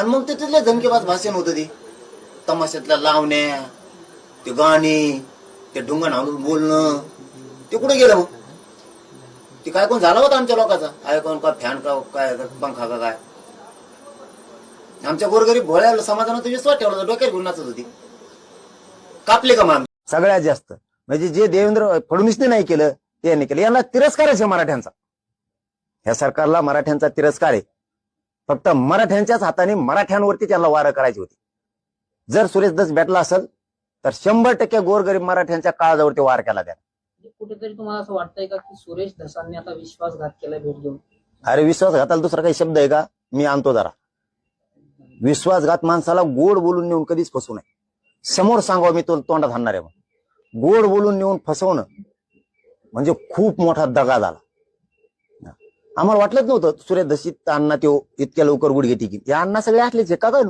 आणि मग ते तिथले धनकेबाज भाषण होत ते. तमाशातल्या लावण्या ते गाणी ते ढुंगण हाणून बोलणं ते कुठे गेलं मग? ते काय कोण झाला होता आमच्या लोकांचा? ऐकून का फॅन का काय पंखा का काय? आमच्या गोरगरीब भोळ्या समाजानं तर विश्वास ठेवला डोक्यात घेऊन नाचत होती. कापले का मग सगळ्यात जास्त. म्हणजे जे देवेंद्र फडणवीसने नाही केलं ते यांनी केलं. यांना तिरस्कारच आहे मराठ्यांचा. ह्या सरकारला मराठ्यांचा तिरस्कार आहे. फक्त मराठ्यांच्याच हाताने मराठ्यांवरती त्यांना वारं करायची होती. जर सुरेश दस भेटला असेल तर शंभर टक्के गोरगरीब मराठ्यांच्या काळजावरती वार केला त्या म्हणजे कुठेतरी तुम्हाला असं वाटतंय का की सुरेश धसांनी आता विश्वासघात केलाय भेट घेऊन? अरे विश्वासघाताला दुसरा काही शब्द आहे का? मी आणतो जरा. विश्वासघात माणसाला गोड बोलून नेऊन कधीच फसवू नये. समोर सांगावं मी तो तोंडात आणणार आहे गोड बोलून नेऊन फसवणं म्हणजे खूप मोठा दगा झाला. आम्हाला वाटलंच नव्हतं सुरेश दशीत अण्णा त्यो इतक्या लवकर गुडघे टिकीत या अण्णा सगळे असलेच का काय?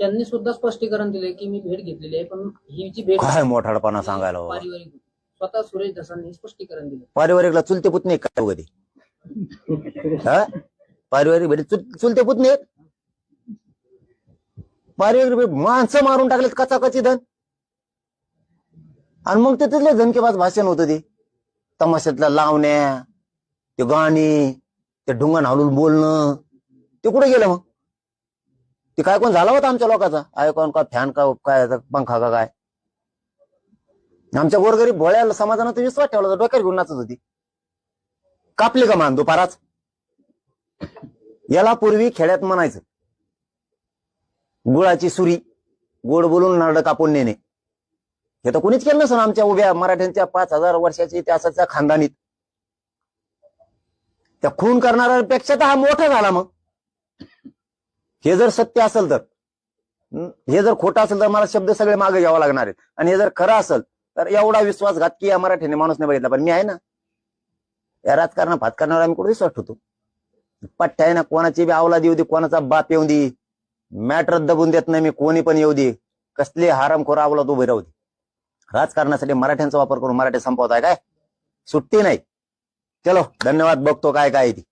त्यांनी सुद्धा स्पष्टीकरण दिले की मी भेट घेतलेली आहे पण ही जी भेट काय मोठाडपणा सांगायला. पारिवारिक होती. स्वतः सुरेश धसांनी स्पष्टीकरण दिले पारिवारिकला चुलते पुतणे आहेत काय कधी हा पारिवारिक भेट चुल- चुलते पुतणे आहेत? पारिवारिक भेट माणसं मारून टाकलेत कचाकची धन आणि मग ते तिथले धनकेबाज भाषण होतं ते तमाशातल्या लावण्या ते गाणी ते ढुंगा हालून बोलणं ते कुठे गेलं मग? ते काय कोण झाला होता आमच्या लोकांचा? आयकॉन का फॅन का काय पंखा का काय? आमच्या गोरगरीब भोळ्या समाजानं ते विश्वास ठेवला डोक्यात घेऊन नाचत होती. कापली का मान दुपाराच? याला पूर्वी खेड्यात म्हणायचं गुळाची सुरी गोड बोलून नारड कापून नेणे. हे तर कोणीच केलं नसेल आमच्या उभ्या मराठ्यांच्या पाच हजार वर्षाच्या इतिहासाच्या खानदानीत. त्या खून करणाऱ्यापेक्षा तर हा मोठा झाला मग. हे जर सत्य असेल तर. हे? जर खोटं असेल तर मला शब्द सगळे मागे घ्यावं लागणार आहेत. आणि हे जर खरं असेल तर एवढा विश्वासघात की या मराठीने माणूस नाही बघितला. पण मी आहे ना. या राजकारण भात करण्यावर आम्ही कुठे विश्वास ठेवतो पट्ट्या आहे ना कोणाची बी आवला देऊ दे कोणाचा बाप येऊ दे. मॅटर दबून देत नाही मी कोणी पण येऊ दे. कसले हारामखोर आवला तो उभे राहू दे. राजकारणासाठी मराठ्यांचा वापर करून मराठी संपवत आहे काय? सुट्टी नाही. चलो धन्यवाद बघतो काय काय आहे ती